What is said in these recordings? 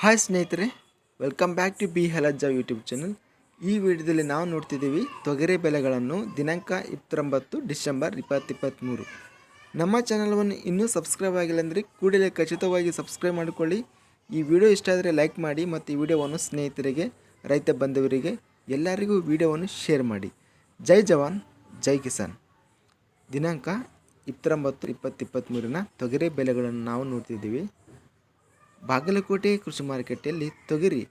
Hi ಸ್ನೇಹಿತರೆ. Welcome back to ಬಿ ಹೆಲಜ್ಜ ಯೂಟ್ಯೂಬ್ ಚಾನಲ್ ಈ ವಿಡಿಯೋದಲ್ಲಿ ನಾವು ನೋಡ್ತಿದ್ದೀವಿ ತೊಗರಿ ಬೆಲೆಗಳನ್ನು ದಿನಾಂಕ ಇಪ್ಪತ್ತೊಂಬತ್ತು ಡಿಸೆಂಬರ್ ಇಪ್ಪತ್ತಿಪ್ಪತ್ತ್ಮೂರು ನಮ್ಮ ಚಾನಲನ್ನು ಇನ್ನೂ ಸಬ್ಸ್ಕ್ರೈಬ್ ಆಗಿಲ್ಲ ಅಂದರೆ ಕೂಡಲೇ ಖಚಿತವಾಗಿ ಸಬ್ಸ್ಕ್ರೈಬ್ ಮಾಡಿಕೊಳ್ಳಿ. ಈ ವಿಡಿಯೋ ಇಷ್ಟ ಆದರೆ ಲೈಕ್ ಮಾಡಿ ಮತ್ತು ಈ ವಿಡಿಯೋವನ್ನು ಸ್ನೇಹಿತರಿಗೆ, ರೈತ ಬಂಧುವರಿಗೆ, ಎಲ್ಲರಿಗೂ ವಿಡಿಯೋವನ್ನು ಶೇರ್ ಮಾಡಿ. ಜೈ ಜವಾನ್, ಜೈ ಕಿಸಾನ್. ದಿನಾಂಕ ಇಪ್ಪತ್ತೊಂಬತ್ತು ಇಪ್ಪತ್ತಿಪ್ಪತ್ತ್ಮೂರಿನ ತೊಗರಿ ಬೆಲೆಗಳನ್ನು ನಾವು ನೋಡ್ತಿದ್ದೀವಿ. ಬಾಗಲಕೋಟೆ ಕೃಷಿ ಮಾರುಕಟ್ಟೆಯಲ್ಲಿ ತೊಗರಿ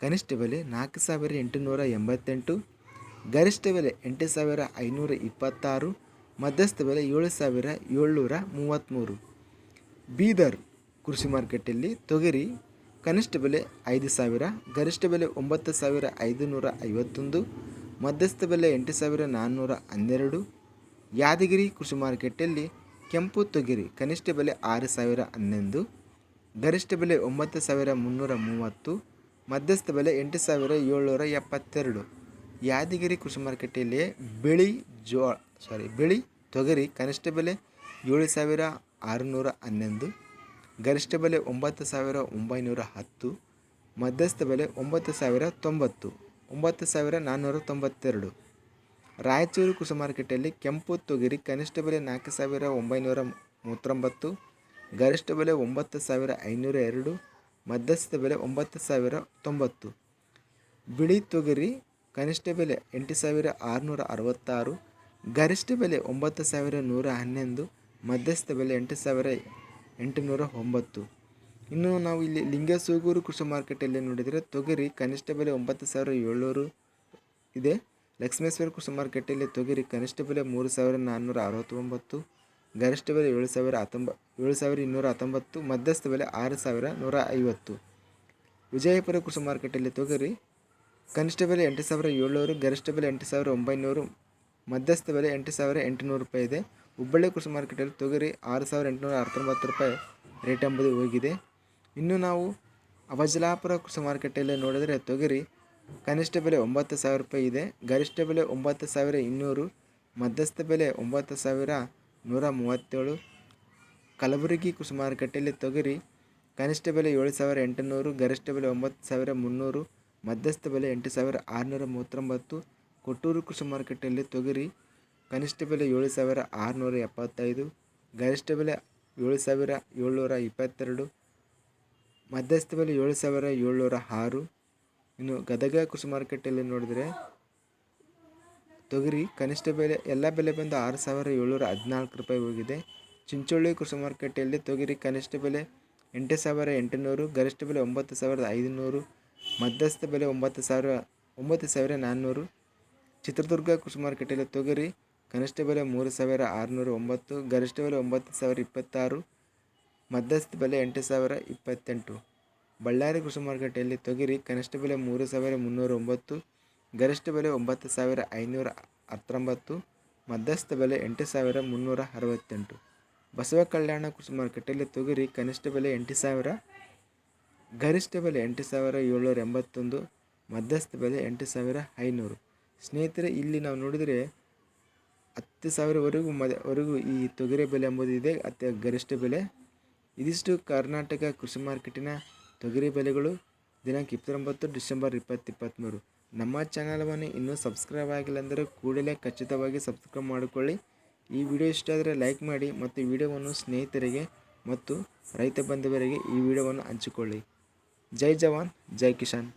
ಕನಿಷ್ಠ ಬೆಲೆ ನಾಲ್ಕು ಸಾವಿರ ಎಂಟುನೂರ ಎಂಬತ್ತೆಂಟು, ಗರಿಷ್ಠ ಬೆಲೆ ಎಂಟು ಸಾವಿರ ಐನೂರ ಇಪ್ಪತ್ತಾರು, ಮಧ್ಯಸ್ಥ ಬೆಲೆ ಏಳು ಸಾವಿರ ಏಳ್ನೂರ ಮೂವತ್ತ್ಮೂರು. ಬೀದರ್ ಕೃಷಿ ಮಾರುಕಟ್ಟೆಯಲ್ಲಿ ತೊಗರಿ ಕನಿಷ್ಠ ಬೆಲೆ ಐದು ಸಾವಿರ, ಗರಿಷ್ಠ ಬೆಲೆ ಒಂಬತ್ತು ಸಾವಿರ ಐದುನೂರ ಐವತ್ತೊಂದು, ಮಧ್ಯಸ್ಥ ಬೆಲೆ ಎಂಟು ಸಾವಿರ ನಾನ್ನೂರ ಹನ್ನೆರಡು. ಯಾದಗಿರಿ ಕೃಷಿ ಮಾರುಕಟ್ಟೆಯಲ್ಲಿ ಕೆಂಪು ತೊಗರಿ ಕನಿಷ್ಠ ಬೆಲೆ ಆರು ಸಾವಿರ ಹನ್ನೊಂದು ಗರಿಷ್ಠ ಬೆಲೆ ಒಂಬತ್ತು ಸಾವಿರ ಮುನ್ನೂರ ಮೂವತ್ತು, ಮಧ್ಯಸ್ಥ ಬೆಲೆ ಎಂಟು ಸಾವಿರ ಏಳ್ನೂರ ಎಪ್ಪತ್ತೆರಡು. ಯಾದಗಿರಿ ಕೃಷಿ ಮಾರುಕಟ್ಟೆಯಲ್ಲಿ ಬಿಳಿ ಜೋ ಸಾರಿ ಬಿಳಿ ತೊಗರಿ ಕನಿಷ್ಠ ಬೆಲೆ ಏಳು ಸಾವಿರ ಆರುನೂರ ಹನ್ನೊಂದು, ಗರಿಷ್ಠ ಬೆಲೆ ಒಂಬತ್ತು ಸಾವಿರ ಒಂಬೈನೂರ ಹತ್ತು, ಮಧ್ಯಸ್ಥ ಬೆಲೆ ಒಂಬತ್ತು ಸಾವಿರ ತೊಂಬತ್ತು, ಒಂಬತ್ತು ಸಾವಿರ ನಾನ್ನೂರ ತೊಂಬತ್ತೆರಡು. ರಾಯಚೂರು ಕೃಷಿ ಮಾರುಕಟ್ಟೆಯಲ್ಲಿ ಕೆಂಪು ತೊಗರಿ ಕನಿಷ್ಠ ಬೆಲೆ ನಾಲ್ಕು ಸಾವಿರ ಒಂಬೈನೂರ ಮೂವತ್ತೊಂಬತ್ತು ಗರಿಷ್ಠ ಬೆಲೆ ಒಂಬತ್ತು ಸಾವಿರ ಐನೂರ ಎರಡು ಮಧ್ಯಸ್ಥ ಬೆಲೆ ಒಂಬತ್ತು ಸಾವಿರ ತೊಂಬತ್ತು. ಬಿಳಿ ತೊಗರಿ ಕನಿಷ್ಠ ಬೆಲೆ ಎಂಟು ಸಾವಿರ ಆರುನೂರ ಅರವತ್ತಾರು, ಗರಿಷ್ಠ ಬೆಲೆ ಒಂಬತ್ತು ಸಾವಿರ ನೂರ ಹನ್ನೊಂದು ಮಧ್ಯಸ್ಥ ಬೆಲೆ ಎಂಟು ಸಾವಿರ ಎಂಟುನೂರ ಒಂಬತ್ತು. ಇನ್ನು ನಾವು ಇಲ್ಲಿ ಲಿಂಗಸೂಗೂರು ಕೃಷಿ ಮಾರುಕಟ್ಟೆಯಲ್ಲಿ ನೋಡಿದರೆ ತೊಗರಿ ಕನಿಷ್ಠ ಬೆಲೆ ಒಂಬತ್ತು ಸಾವಿರ ಏಳ್ನೂರು ಇದೆ. ಲಕ್ಷ್ಮೇಶ್ವರ ಕೃಷಿ ಮಾರುಕಟ್ಟೆಯಲ್ಲಿ ತೊಗರಿ ಕನಿಷ್ಠ ಬೆಲೆ ಮೂರು ಸಾವಿರ ನಾನ್ನೂರ ಅರವತ್ತೊಂಬತ್ತು ಗರಿಷ್ಠ ಬೆಲೆ ಏಳು ಸಾವಿರ ಹತ್ತೊಂಬ, ಏಳು ಸಾವಿರ ಇನ್ನೂರ ಹತ್ತೊಂಬತ್ತು, ಮಧ್ಯಸ್ಥ ಬೆಲೆ ಆರು ಸಾವಿರ ನೂರ ಐವತ್ತು. ವಿಜಯಪುರ ಕೃಷಿ ಮಾರುಕಟ್ಟೆಯಲ್ಲಿ ತೊಗರಿ, ಕನಿಷ್ಠ ಬೆಲೆ ಎಂಟು ಸಾವಿರ ಏಳ್ನೂರು, ಗರಿಷ್ಠ ಬೆಲೆ ಎಂಟು ಸಾವಿರ ಒಂಬೈನೂರು, ಮಧ್ಯಸ್ಥ ಬೆಲೆ ಎಂಟು ಸಾವಿರ ಎಂಟುನೂರು ರೂಪಾಯಿ ಇದೆ. ಹುಬ್ಬಳ್ಳಿ ಕೃಷಿ ಮಾರುಕಟ್ಟೆಯಲ್ಲಿ ತೊಗರಿ ಆರು ಸಾವಿರ ಎಂಟುನೂರ ಹತ್ತೊಂಬತ್ತು ರೂಪಾಯಿ ರೇಟ್ ಎಂಬುದು ಹೋಗಿದೆ. ಇನ್ನು ನಾವು ಅವಜಲಾಪುರ ಕೃಷಿ ಮಾರುಕಟ್ಟೆಯಲ್ಲಿ ನೋಡಿದರೆ ತೊಗರಿ ಕನಿಷ್ಠ ಬೆಲೆ ಒಂಬತ್ತು ಸಾವಿರ ರೂಪಾಯಿ ಇದೆ. ಗರಿಷ್ಠ ಬೆಲೆ ಒಂಬತ್ತು ಸಾವಿರ ಇನ್ನೂರು, ಮಧ್ಯಸ್ಥ ಬೆಲೆ ಒಂಬತ್ತು ಸಾವಿರ ನೂರ ಮೂವತ್ತೇಳು ಕಲಬುರಗಿ ಕೃಷಿ ಮಾರುಕಟ್ಟೆಯಲ್ಲಿ ತೊಗರಿ, ಕನಿಷ್ಠ ಬೆಲೆ ಏಳು ಸಾವಿರ ಎಂಟುನೂರು, ಗರಿಷ್ಠ ಬೆಲೆ ಒಂಬತ್ತು ಸಾವಿರ ಮುನ್ನೂರು, ಮಧ್ಯಸ್ಥ ಬೆಲೆ ಎಂಟು ಸಾವಿರ ಆರುನೂರ ಮೂವತ್ತೊಂಬತ್ತು, ಕೊಟ್ಟೂರು ಕೃಷಿ ಮಾರುಕಟ್ಟೆಯಲ್ಲಿ ತೊಗರಿ, ಕನಿಷ್ಠ ಬೆಲೆ ಏಳು ಸಾವಿರ ಆರುನೂರ ಎಪ್ಪತ್ತೈದು, ಗರಿಷ್ಠ ಬೆಲೆ ಏಳು ಸಾವಿರ ಏಳ್ನೂರ ಇಪ್ಪತ್ತೆರಡು, ಮಧ್ಯಸ್ಥ ಬೆಲೆ ಏಳು ಸಾವಿರ ಏಳ್ನೂರ ಆರು. ಇನ್ನು ಗದಗ ಕೃಷಿ ಮಾರುಕಟ್ಟೆಯಲ್ಲಿ ನೋಡಿದರೆ ತೊಗರಿ ಕನಿಷ್ಠ ಬೆಲೆ, ಎಲ್ಲ ಬೆಲೆ ಬಂದು ಆರು ಸಾವಿರ ಏಳ್ನೂರ ಹದಿನಾಲ್ಕು ರೂಪಾಯಿ ಹೋಗಿದೆ. ಚಿಂಚೋಳಿ ಕೃಷಿ ಮಾರುಕಟ್ಟೆಯಲ್ಲಿ ತೊಗರಿ ಕನಿಷ್ಠ ಬೆಲೆ ಎಂಟು ಸಾವಿರ ಎಂಟುನೂರು, ಗರಿಷ್ಠ ಬೆಲೆ ಒಂಬತ್ತು ಸಾವಿರದ ಐದುನೂರು, ಮಧ್ಯಸ್ಥ ಬೆಲೆ ಒಂಬತ್ತು ಸಾವಿರ ಒಂಬತ್ತು ಸಾವಿರ ನಾನ್ನೂರು. ಚಿತ್ರದುರ್ಗ ಕೃಷಿ ಮಾರುಕಟ್ಟೆಯಲ್ಲಿ ತೊಗರಿ ಕನಿಷ್ಠ ಬೆಲೆ ಮೂರು ಸಾವಿರ ಆರುನೂರ ಒಂಬತ್ತು, ಗರಿಷ್ಠ ಬೆಲೆ ಒಂಬತ್ತು ಸಾವಿರ ಇಪ್ಪತ್ತಾರು, ಮಧ್ಯಸ್ಥ ಬೆಲೆ ಎಂಟು ಸಾವಿರ ಇಪ್ಪತ್ತೆಂಟು. ಬಳ್ಳಾರಿ ಕೃಷಿ ಮಾರುಕಟ್ಟೆಯಲ್ಲಿ ತೊಗರಿ ಕನಿಷ್ಠ ಬೆಲೆ ಮೂರು ಸಾವಿರ ಮುನ್ನೂರ ಒಂಬತ್ತು ಗರಿಷ್ಠ ಬೆಲೆ ಒಂಬತ್ತು ಸಾವಿರ ಐನೂರ ಹತ್ತೊಂಬತ್ತು, ಮಧ್ಯಸ್ಥ ಬೆಲೆ ಎಂಟು ಸಾವಿರ ಮುನ್ನೂರ ಅರವತ್ತೆಂಟು. ಬಸವ ಕಲ್ಯಾಣ ಕೃಷಿ ಮಾರುಕಟ್ಟೆಯಲ್ಲಿ ತೊಗರಿ ಕನಿಷ್ಠ ಬೆಲೆ ಎಂಟು ಸಾವಿರ, ಗರಿಷ್ಠ ಬೆಲೆ ಎಂಟು ಸಾವಿರ ಏಳ್ನೂರ ಎಂಬತ್ತೊಂದು, ಮಧ್ಯಸ್ಥ ಬೆಲೆ ಎಂಟು ಸಾವಿರ ಐನೂರು. ಸ್ನೇಹಿತರೆ, ಇಲ್ಲಿ ನಾವು ನೋಡಿದರೆ ಹತ್ತು ಸಾವಿರವರೆಗೂ ಮದವರೆಗೂ ಈ ತೊಗರಿ ಬೆಲೆ ಎಂಬುದು ಇದೆ ಅತ್ಯ ಗರಿಷ್ಠ ಬೆಲೆ. ಇದಿಷ್ಟು ಕರ್ನಾಟಕ ಕೃಷಿ ಮಾರುಕಟ್ಟಿನ ತೊಗರಿ ಬೆಲೆಗಳು. ದಿನಾಂಕ ಇಪ್ಪತ್ತೊಂಬತ್ತು ಡಿಸೆಂಬರ್ ಇಪ್ಪತ್ತಿಪ್ಪತ್ತ್ಮೂರು ನಮ್ಮ ಚಾನಲವನ್ನು ಇನ್ನೂ ಸಬ್ಸ್ಕ್ರೈಬ್ ಆಗಿಲ್ಲ ಅಂದರೆ ಕೂಡಲೇ ಖಚಿತವಾಗಿ ಸಬ್ಸ್ಕ್ರೈಬ್ ಮಾಡಿಕೊಳ್ಳಿ. ಈ ವಿಡಿಯೋ ಇಷ್ಟ ಆದರೆ ಲೈಕ್ ಮಾಡಿ ಮತ್ತು ವಿಡಿಯೋವನ್ನು ಸ್ನೇಹಿತರಿಗೆ ಮತ್ತು ರೈತ ಬಂಧುವರಿಗೆ ಈ ವಿಡಿಯೋವನ್ನು ಹಂಚಿಕೊಳ್ಳಿ. ಜೈ ಜವಾನ್, ಜೈ ಕಿಶಾನ್